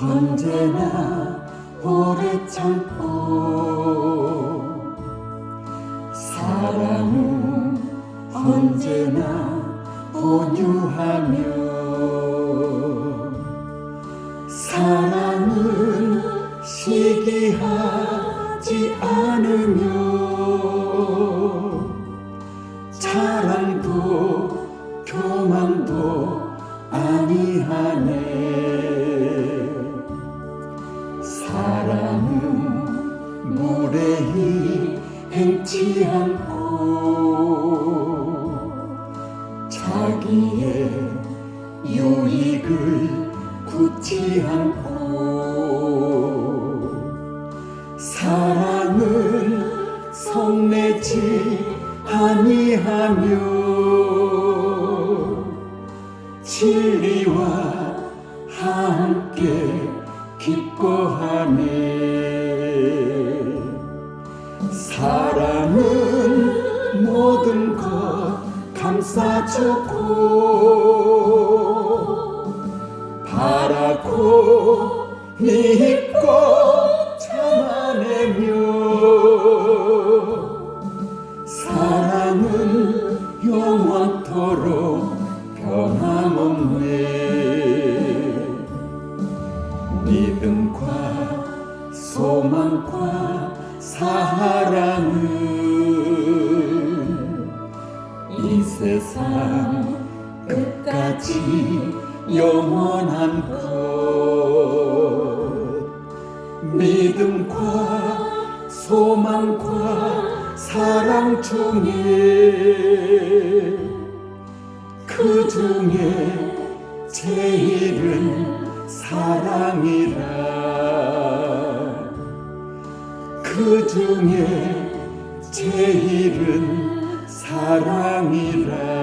언제나 오래 참고 사랑은 언제나 온유하며 사랑은 시기하지 않으며 자랑도 교만도 아니하네 행치 않고 자기의 유익을 굳지 않고 사랑은 성내지 아니하며 진리와 모든 것 감싸주고 바라고 믿고 참아내며 사랑은 영원토록 변함없네. 믿음과 소망과 사랑은 이 세상 끝까지 영원한 것. 믿음과 소망과 사랑 중에 그 중에 제일은 사랑이라. 그 중에 제일은 사랑이라